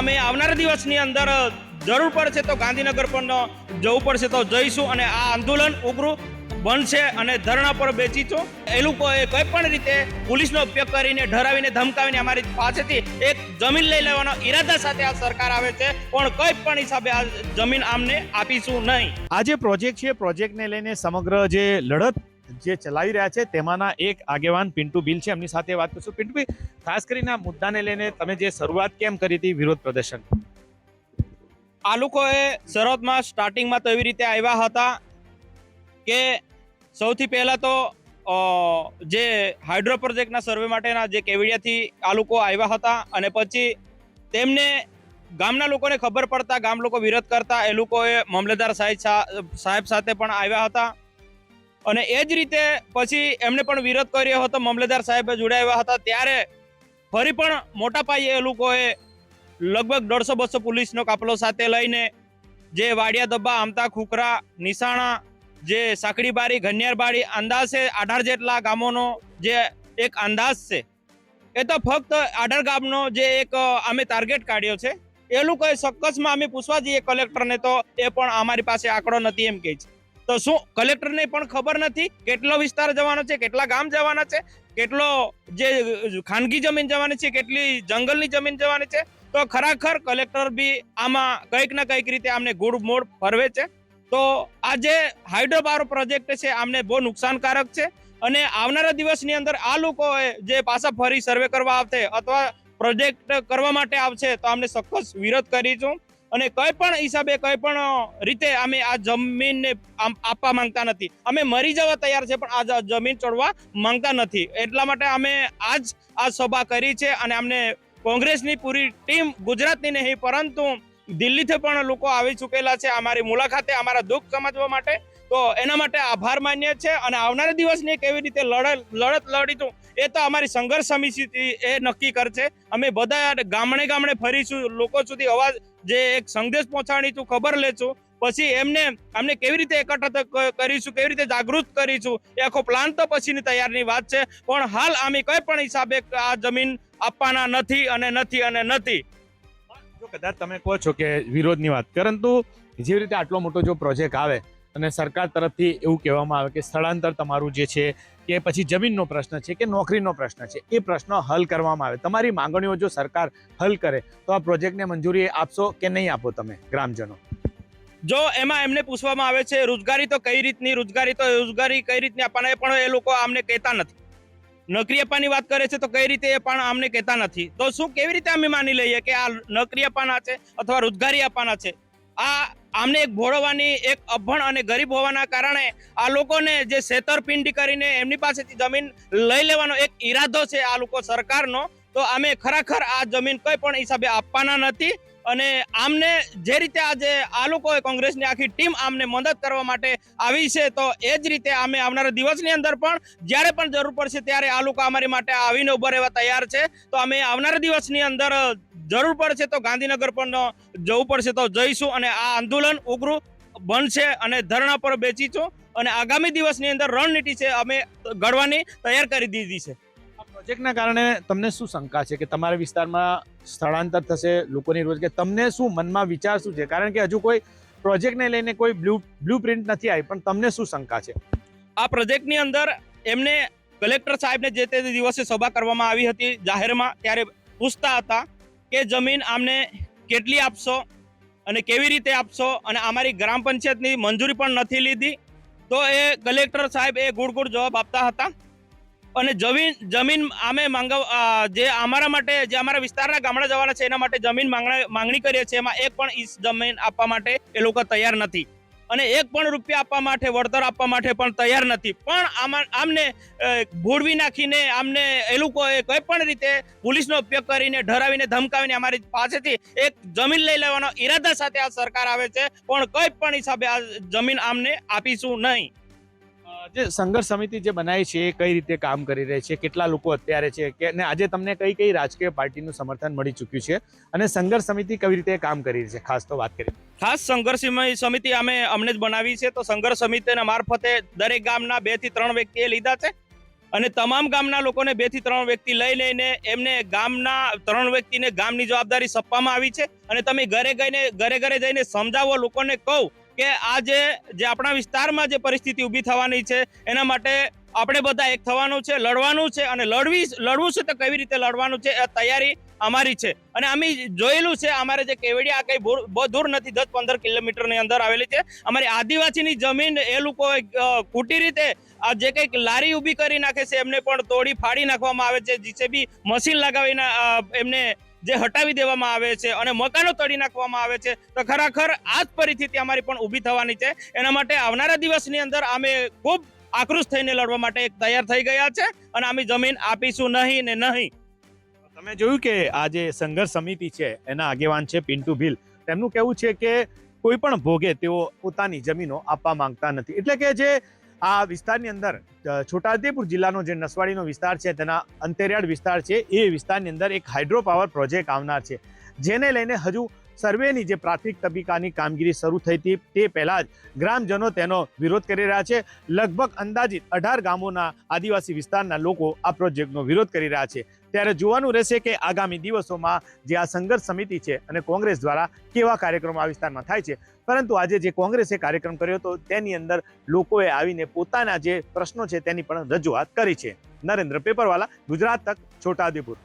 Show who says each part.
Speaker 1: અમે આવનારા દિવસની અંદર જરૂર પડશે તો ગાંધીનગર પણ જવું પડશે તો જઈશું અને આ આંદોલન ઉગ્ર બનશે અને ધરણા પર બેસીશું. એ લોકોએ કોઈ પણ રીતે પોલીસનો ઉપયોગ કરીને ઢરાવીને ધમકાવીને અમારી પાસેથી એક જમીન લઈ લેવાનો ઈરાદા સાથે આ સરકાર આવે છે, પણ કોઈ પણ હિસાબે આ જમીન આમને આપીશું નહીં.
Speaker 2: આ જે પ્રોજેક્ટ છે, પ્રોજેક્ટને લઈને સમગ્ર જે લડત જે ચલાવી રહ્યા છે, તેમાંના એક આગેવાન પિન્ટુ બિલ છે. એમની સાથે વાત કરશું. પિન્ટુભાઈ ખાસ કરીને આ મુદ્દાને લઈને તમે જે શરૂઆત કેમ કરી હતી વિરોધ પ્રદર્શન?
Speaker 1: આ લોકોએ શરૂઆતમાં સ્ટાર્ટિંગમાં તો એવી રીતે આવ્યા હતા કે સૌથી પહેલાં તો જે હાઇડ્રો પ્રોજેક્ટના સર્વે માટેના જે કેવડિયાથી આ લોકો આવ્યા હતા અને પછી તેમને ગામના લોકોને ખબર પડતા, ગામ લોકો વિરોધ કરતા એ લોકોએ મામલતદાર સાહેબ સાહેબ સાથે પણ આવ્યા હતા. અને એ જ રીતે પછી એમને પણ વિરોધ કર્યો હતો. મામલેદાર સાહેબે જોડાયા હતા. ત્યારે ફરી પણ મોટા પાયે એ લોકોએ લગભગ દોઢસો બસો પોલીસનો કાફલો સાથે લઈને જે વાડિયા દબ્બા આમતા ખુકરા, નિશાણા, જે સાંકડીબારી, ઘનિયારબારી અંદાજે અઢાર જેટલા ગામોનો જે એક અંદાજ છે, એ તો ફક્ત અઢાર ગામનો જે એક, અમે ટાર્ગેટ કાઢ્યો છે. એ લોકોએ ચોક્કસમાં અમે પૂછવા જઈએ કલેક્ટરને તો એ પણ અમારી પાસે આંકડો નથી એમ કહે છે. તો શું કલેક્ટરને પણ ખબર નથી કેટલો વિસ્તાર જવાનો છે, કેટલા ગામ જવાના છે, કેટલો જે ખાનગી જમીન જવાની છે, કેટલી જંગલની જમીન જવાની છે. તો ખરેખર કલેક્ટર બી આમાં કંઈક ના કંઈક રીતે આમને ગુડ મોડ ફરવે છે. તો આ જે હાઇડ્રોબારો પ્રોજેક્ટ છે, આમને બહુ નુકસાનકારક છે. અને આવનારા દિવસની અંદર આ લોકોએ જે પાછા ફરી સર્વે કરવા આવશે અથવા પ્રોજેક્ટ કરવા માટે આવશે, તો આમને ચોક્કસ વિરોધ કરીશું. અને કોઈ પણ હિસાબે કોઈ પણ રીતે અમે આ જમીનને આપવા માંગતા નથી. અમે મરી જવા તૈયાર છે, પણ આ જમીન ચડવા માંગતા નથી. એટલા માટે અમે આજ આ સભા કરી છે અને અમને કોંગ્રેસની પૂરી ટીમ ગુજરાતની નહીં, પરંતુ દિલ્હીથી પણ લોકો આવી ચૂકેલા છે અમારી મુલાકાતે, અમારા દુઃખ સમજવા માટે. તો એના માટે આભાર માન્ય છે અને આવનારા દિવસની કેવી રીતે લડત લડત એ તો અમારી સંઘર્ષ સમિતિ એ નક્કી કરશે. અમે બધા ગામડે ગામડે ફરીશું, લોકો સુધી અવાજ જે એક સંદેશ પહોંચાડી છું ખબર લેશું પછી એમને અમને કેવી રીતે એકઠા કરીશું, કેવી રીતે જાગૃત કરીશું, એ આખો પ્લાન તો પછીની તૈયારની વાત છે. પણ હાલ અમે કોઈ પણ હિસાબે આ જમીન આપવાના નથી અને નથી અને નથી.
Speaker 2: જો કદાચ તમે કહો છો કે વિરોધની વાત, પરંતુ જેવી રીતે આટલો મોટો જો પ્રોજેક્ટ આવે અને સરકાર તરફથી એવું કહેવામાં આવે કે સ્થળાંતર તમારું જે છે કે પછી જમીનનો પ્રશ્ન છે કે નોકરીનો પ્રશ્ન છે, એ પ્રશ્નો હલ કરવામાં આવે. તમારી માંગણીઓ જો સરકાર હલ કરે, તો આ પ્રોજેક્ટને મંજૂરી આપશો કે નહીં આપો તમે ગ્રામજનો?
Speaker 1: જો એમાં એમને પૂછવામાં આવે છે, રોજગારી તો કઈ રીતની, રોજગારી તો રોજગારી કઈ રીતની આપવાના પણ એ લોકો અમને કહેતા નથી. નોકરી આપવાની વાત કરે છે તો કઈ રીતે એ પણ અમને કહેતા નથી. તો શું કેવી રીતે અમે માની લઈએ કે આ નોકરી આપવાના છે અથવા રોજગારી આપવાના છે? આ આમને એક ભોળવવાની એક અભણ અને ગરીબ હોવાના કારણે આ લોકોને જે છેતરપિંડી કરીને એમની પાસેથી જમીન લઈ લેવાનો એક ઈરાદો છે આ લોકો સરકારનો, તો અમે ખરેખર આ જમીન કંઈ પણ હિસાબે આપવાના નથી. અને આમને જે રીતે આજે આ લોકોએ કોંગ્રેસની આખી ટીમ આમને મદદ કરવા માટે આવી છે, તો એ જ રીતે અમે આવનારા દિવસની અંદર પણ જ્યારે પણ જરૂર પડશે ત્યારે આ લોકો અમારી માટે આવીને ઊભા રહેવા તૈયાર છે. તો અમે આવનારા દિવસની અંદર જરૂર પડશે તો ગાંધીનગર પણ જવું પડશે તો જઈશું અને આ આંદોલન ઉગ્ર બનશે અને ધરણા પર બેચીશું અને આગામી દિવસની અંદર રણનીતિ છે અમે ઘડવાની તૈયાર કરી દીધી છે.
Speaker 2: પ્રોજેક્ટના કારણે તમને શું શંકા છે કે તમારા વિસ્તારમાં સ્થળાંતર થશે લોકોની રોજ કે તમને શું મનમાં વિચાર શું છે? કારણ કે હજુ કોઈ પ્રોજેક્ટને લઈને કોઈ બ્લુ બ્લુ પ્રિન્ટ નથી આવી પણ તમને શું શંકા છે?
Speaker 1: આ પ્રોજેક્ટની અંદર એમને કલેક્ટર સાહેબને જે તે દિવસે સભા કરવામાં આવી હતી જાહેરમાં ત્યારે પૂછતા હતા કે જમીન આમને કેટલી આપશો અને કેવી રીતે આપશો અને અમારી ગ્રામ પંચાયતની મંજૂરી પણ નથી લીધી, તો એ કલેક્ટર સાહેબ એ ગુડ ગુડ જવાબ આપતા હતા. અને જમીન જમીન અમે માંગવ જે અમારા માટે, જે અમારા વિસ્તારના ગામડા જવાના છે, એના માટે જમીન માંગણા કરીએ છીએ. એમાં એક પણ ઈસ જમીન આપવા માટે એ લોકો તૈયાર નથી. અને એક પણ રૂપિયા આપવા માટે, વળતર આપવા માટે પણ તૈયાર નથી. પણ આમાં, આમને ભોળવી નાખીને, આમને એ લોકોએ કોઈ પણ રીતે પોલીસનો ઉપયોગ કરીને, ઢરાવીને, ધમકાવીને અમારી પાસેથી એક જમીન લઈ લેવાનો ઈરાદા સાથે આ સરકાર આવે છે. પણ કોઈ પણ હિસાબે આ જમીન આમને આપીશું નહીં.
Speaker 2: જે સંઘર્ષ સમિતિ જે બનાવી છે, એ કઈ રીતે કામ કરી રહી છે, કેટલા લોકો અત્યારે છે, કે અને આજે તમને કઈ કઈ રાજકીય પાર્ટીનું સમર્થન મળી ચૂક્યું છે અને સંઘર્ષ સમિતિ કેવી રીતે કામ કરી રહી છે, ખાસ તો વાત કરી
Speaker 1: ખાસ સંઘર્ષ સમિતિ અમે અમને જ બનાવી છે, તો સંઘર્ષ સમિતિના મારફતે દરેક ગામના બેથી ત્રણ વ્યક્તિએ લીધા છે અને તમામ ગામના લોકોને બેથી ત્રણ વ્યક્તિ લઈ લઈને એમને ગામના ત્રણ વ્યક્તિને ગામની જવાબદારી સોંપવામાં આવી છે અને તમે ઘરે ગઈને, ઘરે ઘરે જઈને સમજાવો લોકોને કહો કે આ જે જે આપણા વિસ્તારમાં જે પરિસ્થિતિ ઊભી થવાની છે એના માટે આપણે બધા એક થવાનું છે લડવાનું છે અને લડવી લડવું છે તો કેવી રીતે લડવાનું છે એ તૈયારી અમારી છે. અને અમે જોયેલું છે અમારે જે કેવડિયા કંઈ બહુ દૂર નથી દસ પંદર કિલોમીટરની અંદર આવેલી છે. અમારી આદિવાસીની જમીન એ લોકો અ, રીતે આ જે કંઈક લારી ઊભી કરી નાખે છે એમને પણ તોડી ફાડી નાખવામાં આવે છે જે બી મશીન લગાવીને એમને જે હટાવી દેવામાં આવે છે અને મકાનો તળી નાખવામાં આવે છે, તો ખરેખર આ જ પરિસ્થિતિ અમારી પણ ઊભી થવાની છે. એના માટે આવનારા દિવસની અંદર અમે ખૂબ આક્રોશ થઈને લડવા માટે એક તૈયાર થઈ ગયા છે અને અમે જમીન આપીશું નહીં ને નહીં.
Speaker 2: તમે જોયું કે આ જે સંઘર્ષ સમિતિ છે, એના આગેવાન છે પિન્ટુ ભીલ. તેમનું કહેવું છે કે કોઈ પણ ભોગે તેઓ પોતાની જમીનો આપવા માંગતા નથી. એટલે કે જે આ વિસ્તારની અંદર છોટાઉદેપુર જિલ્લાનો જે નસવાડીનો વિસ્તાર છે, તેના અંતરિયાળ વિસ્તાર છે, એ વિસ્તારની અંદર એક હાઇડ્રો પાવર પ્રોજેક્ટ આવનાર છે. જેને લઈને હજુ સર્વેની જે પ્રાથમિક તબક્કાની કામગીરી શરૂ થઈ હતી, તે પહેલાં જ ગ્રામજનો તેનો વિરોધ કરી રહ્યા છે. લગભગ અંદાજિત અઢાર ગામોના આદિવાસી વિસ્તારના લોકો આ પ્રોજેક્ટનો વિરોધ કરી રહ્યા છે. ત્યારે જોવાનું રહેશે કે આગામી દિવસોમાં જે આ સંઘર્ષ સમિતિ છે અને કોંગ્રેસ દ્વારા કેવા કાર્યક્રમો આ વિસ્તારમાં થાય છે. પરંતુ આજે જે કોંગ્રેસે કાર્યક્રમ કર્યો હતો, તેની અંદર લોકોએ આવીને પોતાના જે પ્રશ્નો છે તેની પણ રજૂઆત કરી છે. નરેન્દ્ર પેપરવાલા, ગુજરાત તક, છોટાઉદેપુર.